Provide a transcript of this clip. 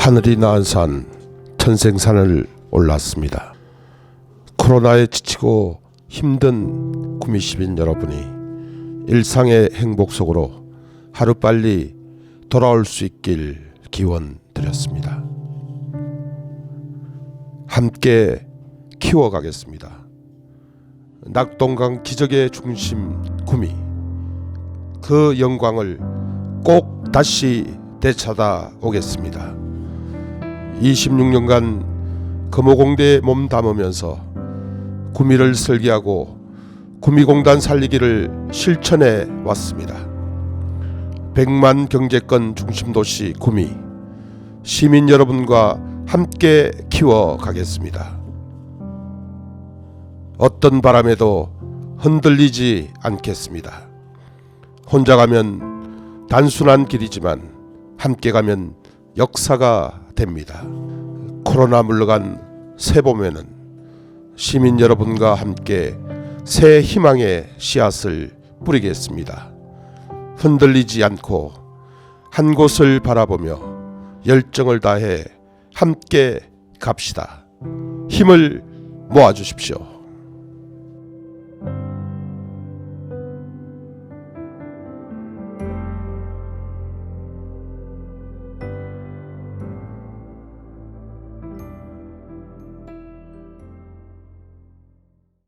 하늘이 나은 산 천생산을 올랐습니다. 코로나에 지치고 힘든 구미 시민 여러분이 일상의 행복 속으로 하루빨리 돌아올 수 있길 기원 드렸습니다. 함께 키워가겠습니다. 낙동강 기적의 중심 구미 그 영광을 꼭 다시 되찾아 오겠습니다. 26년간 금호공대에 몸 담으면서 구미를 설계하고 구미공단 살리기를 실천해 왔습니다. 백만 경제권 중심 도시 구미 시민 여러분과 함께 키워 가겠습니다. 어떤 바람에도 흔들리지 않겠습니다. 혼자 가면 단순한 길이지만 함께 가면 역사가 됩니다. 코로나 물러간 새 봄에는 시민 여러분과 함께 새 희망의 씨앗을 뿌리겠습니다. 흔들리지 않고 한 곳을 바라보며 열정을 다해 함께 갑시다. 힘을 모아 주십시오.